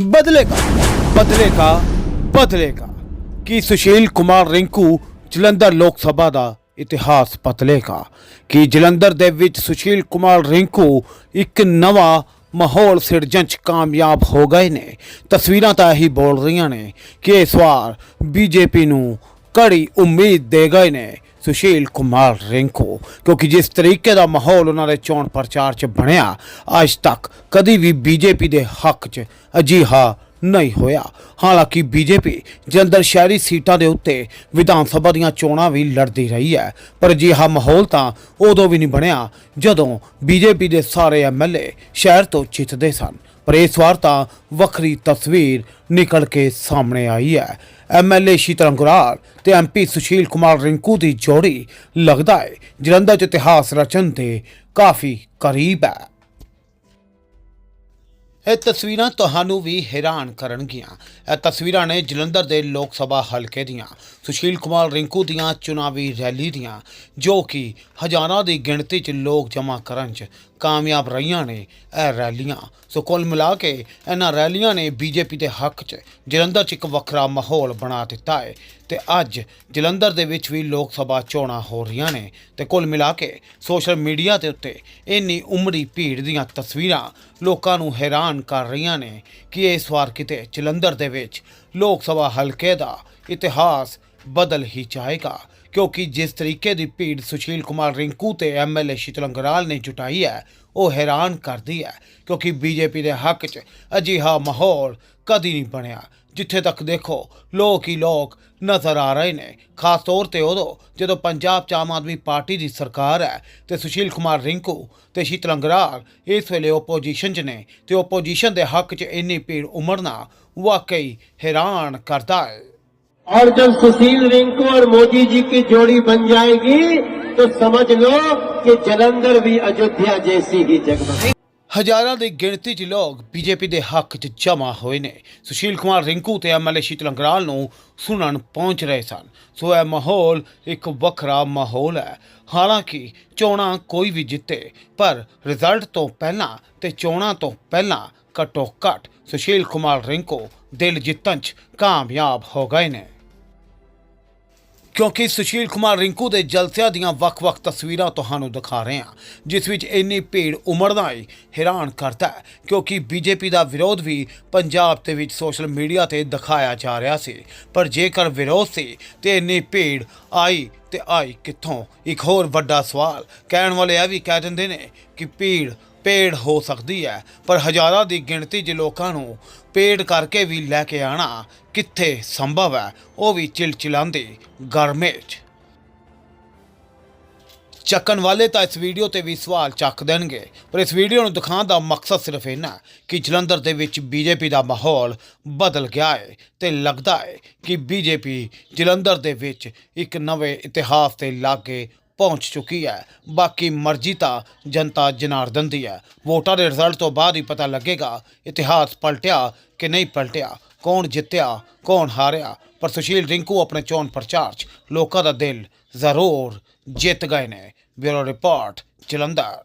ਬਦਲੇਗਾ। ਬਦਲੇਗਾ ਬਦਲੇਗਾ। ਕੀ ਸੁਸ਼ੀਲ ਕੁਮਾਰ ਰਿੰਕੂ ਜਲੰਧਰ ਲੋਕ ਸਭਾ ਦਾ ਇਤਿਹਾਸ ਬਦਲੇਗਾ? ਕੀ ਜਲੰਧਰ ਦੇ ਵਿੱਚ ਸੁਸ਼ੀਲ ਕੁਮਾਰ ਰਿੰਕੂ ਇੱਕ ਨਵਾਂ ਮਾਹੌਲ ਸਿਰਜਣ 'ਚ ਕਾਮਯਾਬ ਹੋ ਗਏ ਨੇ? ਤਸਵੀਰਾਂ ਤਾਂ ਇਹੀ ਬੋਲ ਰਹੀਆਂ ਨੇ ਕਿ ਇਸ ਵਾਰ ਬੀਜੇਪੀ ਨੂੰ ਕੜੀ ਉਮੀਦ ਦੇ ਗਏ ਨੇ। ਸੁਸ਼ੀਲ ਕੁਮਾਰ ਰਿੰਕੂ, ਕਿਉਂਕਿ ਜਿਸ ਤਰੀਕੇ ਦਾ ਮਾਹੌਲ ਉਹਨਾਂ ਦੇ ਚੋਣ ਪ੍ਰਚਾਰ 'ਚ ਬਣਿਆ, ਅੱਜ ਤੱਕ ਕਦੀ ਵੀ ਬੀਜੇਪੀ ਦੇ ਹੱਕ 'ਚ ਅਜਿਹਾ ਨਹੀਂ ਹੋਇਆ। ਹਾਲਾਂਕਿ ਬੀਜੇਪੀ ਜਲੰਧਰ ਸ਼ਹਿਰੀ ਸੀਟਾਂ ਦੇ ਉੱਤੇ ਵਿਧਾਨ ਸਭਾ ਦੀਆਂ ਚੋਣਾਂ ਵੀ ਲੜਦੀ ਰਹੀ ਹੈ, ਪਰ ਅਜਿਹਾ ਮਾਹੌਲ ਤਾਂ ਉਦੋਂ ਵੀ ਨਹੀਂ ਬਣਿਆ ਜਦੋਂ ਬੀਜੇਪੀ ਦੇ ਸਾਰੇ ਐਮਐਲਏ ਸ਼ਹਿਰ ਤੋਂ ਜਿੱਤਦੇ ਸਨ। ਪਰ ਇਸ ਵਾਰ ਤਾਂ ਵੱਖਰੀ ਤਸਵੀਰ ਨਿਕਲ ਕੇ ਸਾਹਮਣੇ ਆਈ ਹੈ। ਐਮਐਲਏ ਸ਼ੀਤਲ ਗੁਰਾਲ ਤੇ ਐਮਪੀ ਸੁਸ਼ੀਲ ਕੁਮਾਰ ਰਿੰਕੂ ਦੀ ਜੋੜੀ ਲੱਗਦਾ ਹੈ ਜਲੰਧਰ 'ਚ ਇਤਿਹਾਸ ਰਚਨ ਦੇ ਕਾਫੀ ਕਰੀਬ ਹੈ ਇਹ ਤਸਵੀਰਾਂ ਤੁਹਾਨੂੰ ਵੀ ਹੈਰਾਨ ਕਰਨਗੀਆਂ। ਇਹ ਤਸਵੀਰਾਂ ਨੇ ਜਲੰਧਰ ਦੇ ਲੋਕ ਸਭਾ ਹਲਕੇ ਦੀਆਂ, ਸੁਸ਼ੀਲ ਕੁਮਾਰ ਰਿੰਕੂ ਦੀਆਂ ਚੁਣਾਵੀ ਰੈਲੀ ਦੀਆਂ, ਜੋ ਕਿ ਹਜ਼ਾਰਾਂ ਦੀ ਗਿਣਤੀ 'ਚ ਲੋਕ ਜਮ੍ਹਾਂ ਕਰਨ 'ਚ ਕਾਮਯਾਬ ਰਹੀਆਂ ਨੇ ਇਹ ਰੈਲੀਆਂ। ਸੋ ਕੁੱਲ ਮਿਲਾ ਕੇ ਇਹਨਾਂ ਰੈਲੀਆਂ ਨੇ ਬੀਜੇਪੀ ਦੇ ਹੱਕ 'ਚ ਜਲੰਧਰ 'ਚ ਇੱਕ ਵੱਖਰਾ ਮਾਹੌਲ ਬਣਾ ਦਿੱਤਾ ਹੈ ਤੇ ਅੱਜ ਜਲੰਧਰ ਦੇ ਵਿੱਚ ਵੀ ਲੋਕ ਸਭਾ ਚੋਣਾਂ ਹੋ ਰਹੀਆਂ ਨੇ ਤੇ ਕੁੱਲ ਮਿਲਾ ਕੇ ਸੋਸ਼ਲ ਮੀਡੀਆ ਦੇ ਉੱਤੇ ਇੰਨੀ ਉਮਰੀ ਭੀੜ ਦੀਆਂ ਤਸਵੀਰਾਂ ਲੋਕਾਂ ਨੂੰ ਹੈਰਾਨ ਕਰ ਰਹੀਆਂ ਨੇ ਕਿ ਇਸ ਵਾਰ ਕਿਤੇ ਜਲੰਧਰ ਦੇ ਵਿੱਚ ਲੋਕ ਸਭਾ ਹਲਕੇ ਦਾ ਇਤਿਹਾਸ ਬਦਲ ਹੀ ਜਾਏਗਾ। ਕਿਉਂਕਿ ਜਿਸ ਤਰੀਕੇ ਦੀ ਭੀੜ ਸੁਸ਼ੀਲ ਕੁਮਾਰ ਰਿੰਕੂ ਤੇ ਐਮਐਲਏ ਸ਼ੀਤਲ ਅੰਗਰਾਲ ਨੇ ਜੁਟਾਈ ਹੈ, ਉਹ ਹੈਰਾਨ ਕਰਦੀ ਹੈ ਕਿਉਂਕਿ ਬੀਜੇਪੀ ਦੇ ਹੱਕ 'ਚ ਅਜਿਹਾ ਮਾਹੌਲ ਕਦੀ ਨਹੀਂ ਬਣਿਆ। ਜਿੱਥੇ ਤੱਕ ਦੇਖੋ, ਲੋਕ ਹੀ ਲੋਕ ਨਜ਼ਰ ਆ ਰਹੇ ਨੇ। ਖਾਸ ਤੌਰ ਤੇ ਉਦੋਂ ਜਦੋਂ ਪੰਜਾਬ 'ਚ ਆਮ ਆਦਮੀ ਪਾਰਟੀ ਦੀ ਸਰਕਾਰ ਹੈ ਤੇ ਸੁਸ਼ੀਲ ਕੁਮਾਰ ਰਿੰਕੂ ਤੇ ਸ਼ੀਤਲ ਅੰਗਰਾਲ ਇਸ ਵੇਲੇ ਓਪੋਜੀਸ਼ਨ 'ਚ ਨੇ ਤੇ ਓਪੋਜੀਸ਼ਨ ਦੇ ਹੱਕ 'ਚ ਇੰਨੀ ਭੀੜ ਉਮੜਨਾ ਵਾਕਈ ਹੈਰਾਨ ਕਰਦਾ ਹੈ। और जब सुशील रिंकू और मोदी जी की जोड़ी बन जाएगी तो समझ लो कि जलंधर भी अयोध्या जैसी ही जगमग ਹਜ਼ਾਰਾਂ ਦੀ ਗਿਣਤੀ 'ਚ ਲੋਕ ਬੀਜੇਪੀ ਦੇ ਹੱਕ 'ਚ ਜਮ੍ਹਾਂ ਹੋਏ ਨੇ ਸੁਸ਼ੀਲ ਕੁਮਾਰ ਰਿੰਕੂ ਤੇ ਐਮਐਲਏ ਸ਼ੀਤਲ ਅੰਗਰਾਲ ਨੂੰ ਸੁਣਨ ਪਹੁੰਚ ਰਹੇ ਸਨ ਸੋ ਇਹ ਮਾਹੌਲ ਇੱਕ ਵੱਖਰਾ ਮਾਹੌਲ ਹੈ ਹਾਲਾਂਕਿ ਚੋਣਾਂ ਕੋਈ ਵੀ ਜਿੱਤੇ ਪਰ ਰਿਜ਼ਲਟ ਤੋਂ ਪਹਿਲਾਂ ਤੇ ਚੋਣਾਂ ਤੋਂ ਪਹਿਲਾਂ ਘੱਟੋ ਘੱਟ ਸੁਸ਼ੀਲ ਕੁਮਾਰ ਰਿੰਕੂ ਦਿਲ ਜਿੱਤਣ 'ਚ ਕਾਮਯਾਬ ਹੋ ਗਏ ਨੇ ਕਿਉਂਕਿ ਸੁਸ਼ੀਲ ਕੁਮਾਰ ਰਿੰਕੂ ਦੇ ਜਲਸਿਆਂ ਦੀਆਂ ਵੱਖ-ਵੱਖ ਤਸਵੀਰਾਂ ਤੁਹਾਨੂੰ ਦਿਖਾ ਰਹੇ ਹਾਂ, ਜਿਸ ਵਿੱਚ ਇੰਨੀ ਭੀੜ ਉਮੜਦਾ ਹੀ ਹੈਰਾਨ ਕਰਦਾ ਹੈ, ਕਿਉਂਕਿ ਬੀਜੇਪੀ ਦਾ ਵਿਰੋਧ ਵੀ ਪੰਜਾਬ ਦੇ ਵਿੱਚ ਸੋਸ਼ਲ ਮੀਡੀਆ ਤੇ ਦਿਖਾਇਆ ਜਾ ਰਿਹਾ ਸੀ। ਪਰ ਜੇਕਰ ਵਿਰੋਧ ਸੀ, ਤੇ ਇੰਨੀ ਭੀੜ ਆਈ ਤੇ ਆਈ ਕਿੱਥੋਂ? ਇੱਕ ਹੋਰ ਵੱਡਾ ਸਵਾਲ, ਕਹਿਣ ਵਾਲੇ ਇਹ ਵੀ ਕਹਿ ਦਿੰਦੇ ਨੇ ਕਿ ਭੀੜ ਪੇੜ ਹੋ ਸਕਦੀ ਹੈ, ਪਰ ਹਜ਼ਾਰਾਂ ਦੀ ਗਿਣਤੀ 'ਚ ਲੋਕਾਂ ਨੂੰ ਪੇੜ ਕਰਕੇ ਵੀ ਲੈ ਕੇ ਆਣਾ ਕਿੱਥੇ ਸੰਭਵ ਹੈ, ਉਹ ਵੀ ਚਿਲਚਿਲਾਉਂਦੇ ਗਰਮੇ 'ਚ। ਚੱਕਣ ਵਾਲੇ ਤਾਂ ਇਸ ਵੀਡੀਓ ਤੇ ਵੀ ਸਵਾਲ ਚੱਕ ਦੇਣਗੇ, ਪਰ ਇਸ ਵੀਡੀਓ ਨੂੰ ਦਿਖਾਉਣ ਦਾ ਮਕਸਦ ਸਿਰਫ ਇੰਨਾ ਹੈ ਕਿ ਜਲੰਧਰ ਦੇ ਵਿੱਚ ਬੀਜੇਪੀ ਦਾ ਮਾਹੌਲ ਬਦਲ ਗਿਆ ਹੈ ਤੇ ਲੱਗਦਾ ਹੈ ਕਿ ਬੀਜੇਪੀ ਜਲੰਧਰ ਦੇ ਵਿੱਚ ਇੱਕ ਨਵੇਂ ਇਤਿਹਾਸ ਤੇ ਲਾਗੇ ਪਹੁੰਚ ਚੁੱਕੀ ਹੈ। ਬਾਕੀ ਮਰਜ਼ੀ ਤਾਂ ਜਨਤਾ ਜਨਾਰਦਨ ਦੀ ਹੈ। ਵੋਟਾਂ ਦੇ ਰਿਜ਼ਲਟ ਤੋਂ ਬਾਅਦ ਹੀ ਪਤਾ ਲੱਗੇਗਾ, ਇਤਿਹਾਸ ਪਲਟਿਆ ਕਿ ਨਹੀਂ ਪਲਟਿਆ, ਕੌਣ ਜਿੱਤਿਆ, ਕੌਣ ਹਾਰਿਆ। ਪਰ ਸੁਸ਼ੀਲ ਰਿੰਕੂ ਆਪਣੇ ਚੋਣ ਪ੍ਰਚਾਰ 'ਚ ਲੋਕਾਂ ਦਾ ਦਿਲ ਜ਼ਰੂਰ ਜਿੱਤ ਗਏ ਨੇ। Bureau report Jalandhar.